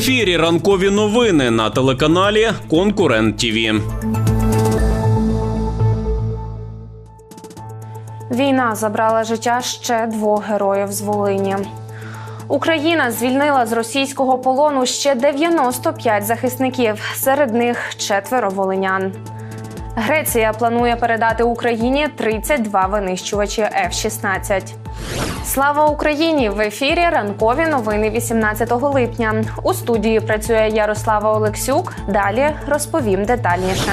ефірі ранкові новини на телеканалі Конкурент ТІВІ. Війна забрала життя ще двох героїв з Волині. Україна звільнила з російського полону ще 95 захисників, серед них четверо волинян. Греція планує передати Україні 32 винищувачі F-16. Слава Україні! В ефірі ранкові новини 18 липня. У студії працює Ярослава Олексюк. Далі розповім детальніше.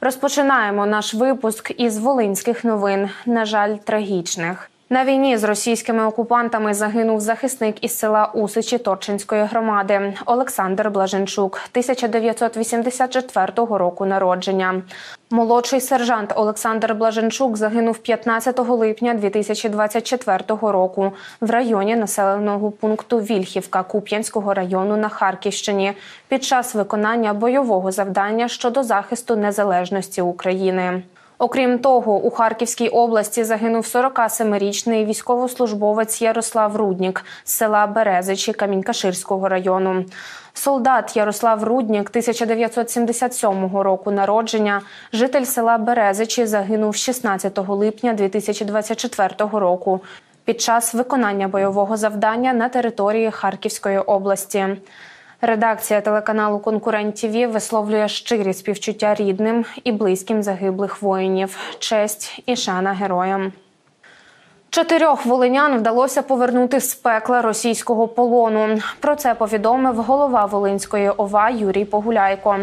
Розпочинаємо наш випуск із волинських новин. На жаль, трагічних. На війні з російськими окупантами загинув захисник із села Усичі Торчинської громади Олександр Блаженчук, 1984 року народження. Молодший сержант Олександр Блаженчук загинув 15 липня 2024 року в районі населеного пункту Вільхівка Куп'янського району на Харківщині під час виконання бойового завдання щодо захисту незалежності України. Окрім того, у Харківській області загинув 47-річний військовослужбовець Ярослав Руднік з села Березичі Камінькаширського району. Солдат Ярослав Руднік 1977 року народження, житель села Березичі, загинув 16 липня 2024 року під час виконання бойового завдання на території Харківської області. Редакція телеканалу Конкурент ТІВІ висловлює щирі співчуття рідним і близьким загиблих воїнів. Честь і шана героям. Чотирьох волинян вдалося повернути з пекла російського полону. Про це повідомив голова Волинської ОВА Юрій Погуляйко.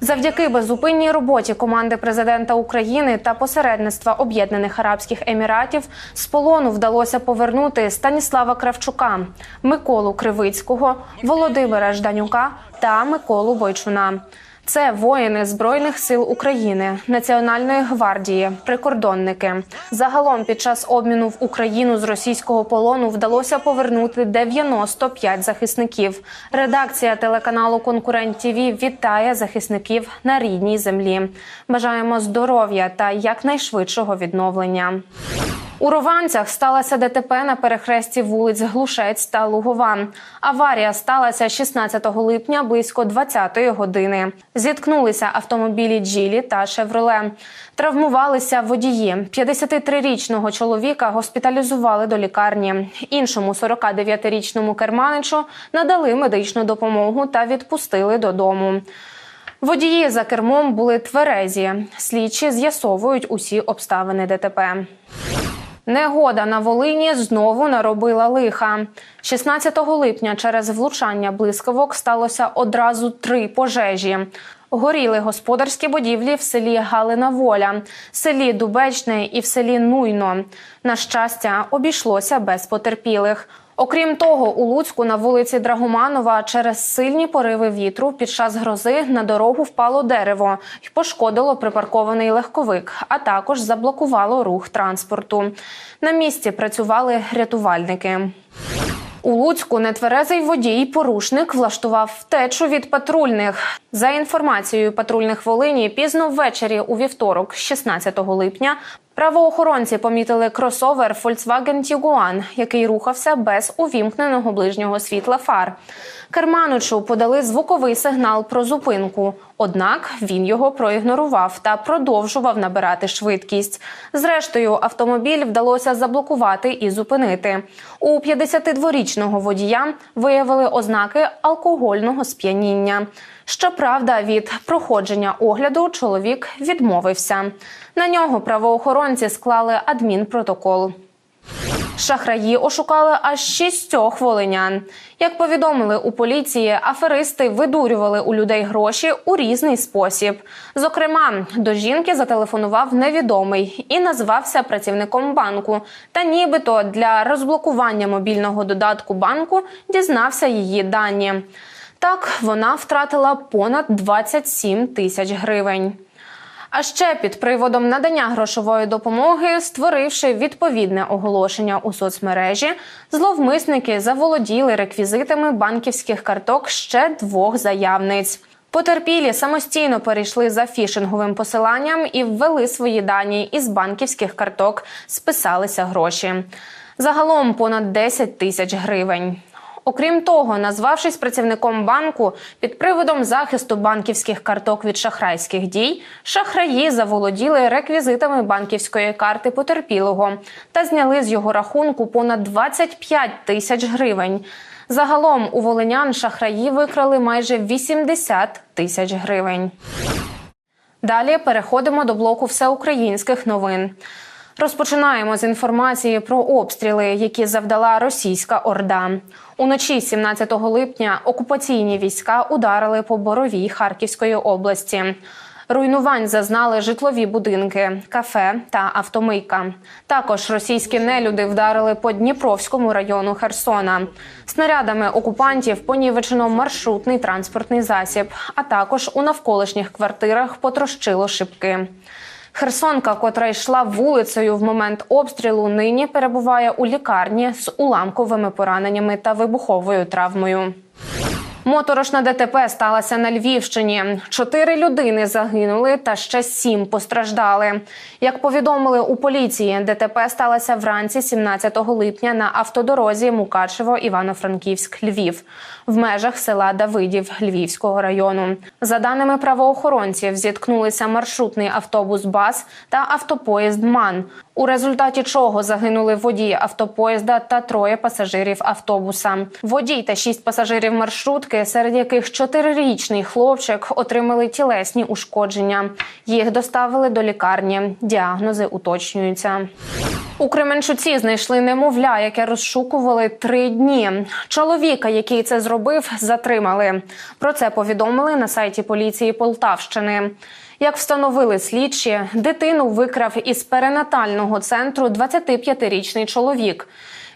Завдяки безупинній роботі команди президента України та посередництва Об'єднаних Арабських Еміратів з полону вдалося повернути Станіслава Кравчука, Миколу Кривицького, Володимира Жданюка та Миколу Бойчуна. Це воїни Збройних сил України, Національної гвардії, прикордонники. Загалом під час обміну в Україну з російського полону вдалося повернути 95 захисників. Редакція телеканалу Конкурент ТІВІ вітає захисників на рідній землі. Бажаємо здоров'я та якнайшвидшого відновлення. У Рованцях сталося ДТП на перехресті вулиць Глушець та Лугова. Аварія сталася 16 липня близько 20-ї години. Зіткнулися автомобілі Джілі та Шевроле. Травмувалися водії. 53-річного чоловіка госпіталізували до лікарні. Іншому 49-річному керманичу надали медичну допомогу та відпустили додому. Водії за кермом були тверезі. Слідчі з'ясовують усі обставини ДТП. Негода на Волині знову наробила лиха. 16 липня через влучання блискавок сталося одразу три пожежі. Горіли господарські будівлі в селі Галина Воля, селі Дубечне і в селі Нуйно. На щастя, обійшлося без потерпілих. Окрім того, у Луцьку на вулиці Драгоманова через сильні пориви вітру під час грози на дорогу впало дерево і пошкодило припаркований легковик, а також заблокувало рух транспорту. На місці працювали рятувальники. У Луцьку нетверезий водій порушник влаштував втечу від патрульних. За інформацією патрульних Волині, пізно ввечері у вівторок, 16 липня, правоохоронці помітили кросовер Volkswagen Tiguan, який рухався без увімкненого ближнього світла фар. Керманичу подали звуковий сигнал про зупинку. Однак він його проігнорував та продовжував набирати швидкість. Зрештою, автомобіль вдалося заблокувати і зупинити. У 52-річного водія виявили ознаки алкогольного сп'яніння. Щоправда, від проходження огляду чоловік відмовився. На нього правоохоронці склали адмінпротокол. Шахраї ошукали аж шістьох волинян. Як повідомили у поліції, аферисти видурювали у людей гроші у різний спосіб. Зокрема, до жінки зателефонував невідомий і назвався працівником банку. Та нібито для розблокування мобільного додатку банку дізнався її дані. Так вона втратила понад 27 тисяч гривень. А ще під приводом надання грошової допомоги, створивши відповідне оголошення у соцмережі, зловмисники заволоділи реквізитами банківських карток ще двох заявниць. Потерпілі самостійно перейшли за фішинговим посиланням і ввели свої дані із банківських карток, списалися гроші. Загалом понад 10 тисяч гривень. Окрім того, назвавшись працівником банку під приводом захисту банківських карток від шахрайських дій, шахраї заволоділи реквізитами банківської карти потерпілого та зняли з його рахунку понад 25 тисяч гривень. Загалом у волинян шахраї викрали майже 80 тисяч гривень. Далі переходимо до блоку всеукраїнських новин. Розпочинаємо з інформації про обстріли, які завдала російська орда. Уночі 17 липня окупаційні війська ударили по Боровій Харківської області. Руйнувань зазнали житлові будинки, кафе та автомийка. Також російські нелюди вдарили по Дніпровському району Херсона. Снарядами окупантів понівечено маршрутний транспортний засіб, а також у навколишніх квартирах потрощило шибки. Херсонка, котра йшла вулицею в момент обстрілу, нині перебуває у лікарні з уламковими пораненнями та вибуховою травмою. Моторошна ДТП сталася на Львівщині. Чотири людини загинули та ще сім постраждали. Як повідомили у поліції, ДТП сталося вранці 17 липня на автодорозі Мукачево Івано-Франківськ Львів в межах села Давидів Львівського району. За даними правоохоронців, зіткнулися маршрутний автобус БАС та автопоїзд МАН. У результаті чого загинули водій автопоїзда та троє пасажирів автобуса. Водій та шість пасажирів маршрутки, серед яких чотирирічний хлопчик отримали тілесні ушкодження. Їх доставили до лікарні. Діагнози уточнюються. У Кременчуці знайшли немовля, яке розшукували три дні. Чоловіка, який це зробив, затримали. Про це повідомили на сайті поліції Полтавщини. Як встановили слідчі, дитину викрав із перинатального центру 25-річний чоловік.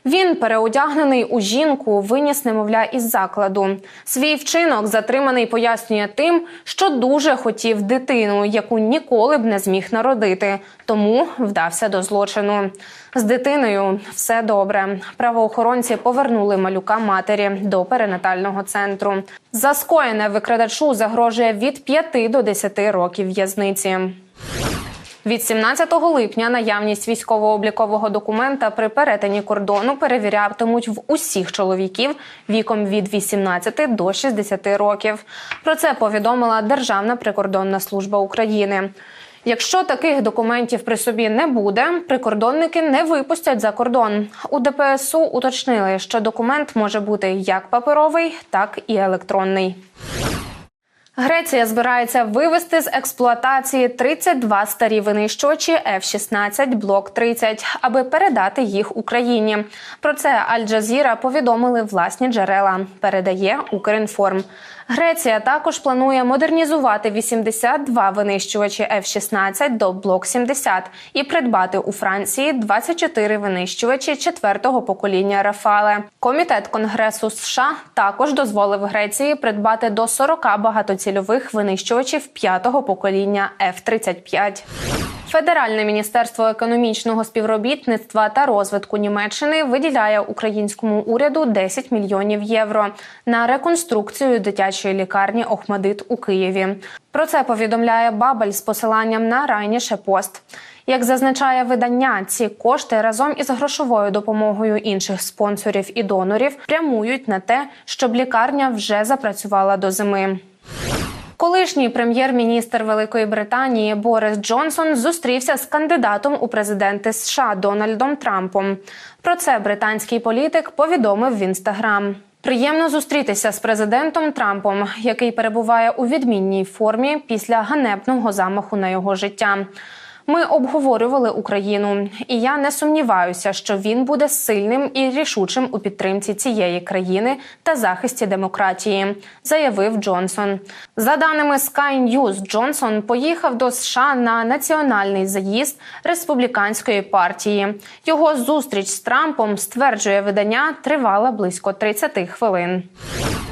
Він, переодягнений у жінку, виніс немовля із закладу. Свій вчинок затриманий пояснює тим, що дуже хотів дитину, яку ніколи б не зміг народити, тому вдався до злочину. З дитиною все добре. Правоохоронці повернули малюка матері до перинатального центру. За скоєне викрадачу загрожує від 5 до 10 років в'язниці. Від 17 липня наявність військово-облікового документа при перетині кордону перевірятимуть в усіх чоловіків віком від 18 до 60 років. Про це повідомила Державна прикордонна служба України. Якщо таких документів при собі не буде, прикордонники не випустять за кордон. У ДПСУ уточнили, що документ може бути як паперовий, так і електронний. Греція збирається вивести з експлуатації 32 старі винищувачі F-16 Блок 30, аби передати їх Україні. Про це Аль-Джазіра повідомили власні джерела. Передає Укрінформ. Греція також планує модернізувати 82 винищувачі F-16 до Блок 70 і придбати у Франції 24 винищувачі четвертого покоління Рафале. Комітет Конгресу США також дозволив Греції придбати до 40 багатоцільових винищувачів п'ятого покоління F-35. Федеральне міністерство економічного співробітництва та розвитку Німеччини виділяє українському уряду 10 мільйонів євро на реконструкцію дитячої лікарні Охмадит у Києві. Про це повідомляє Бабель з посиланням на Райніше Пост. Як зазначає видання, ці кошти разом із грошовою допомогою інших спонсорів і донорів прямують на те, щоб лікарня вже запрацювала до зими. Колишній прем'єр-міністр Великої Британії Борис Джонсон зустрівся з кандидатом у президенти США Дональдом Трампом. Про це британський політик повідомив в інстаграм. Приємно зустрітися з президентом Трампом, який перебуває у відмінній формі після ганебного замаху на його життя. Ми обговорювали Україну, і я не сумніваюся, що він буде сильним і рішучим у підтримці цієї країни та захисті демократії, заявив Джонсон. За даними Sky News, Джонсон поїхав до США на національний заїзд республіканської партії. Його зустріч з Трампом стверджує видання тривала близько 30 хвилин.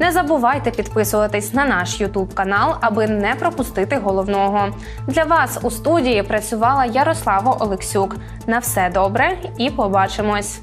Не забувайте підписуватись на наш Ютуб канал, аби не пропустити головного. Для вас у студії працювала Ярослава Олексюк. На все добре і побачимось.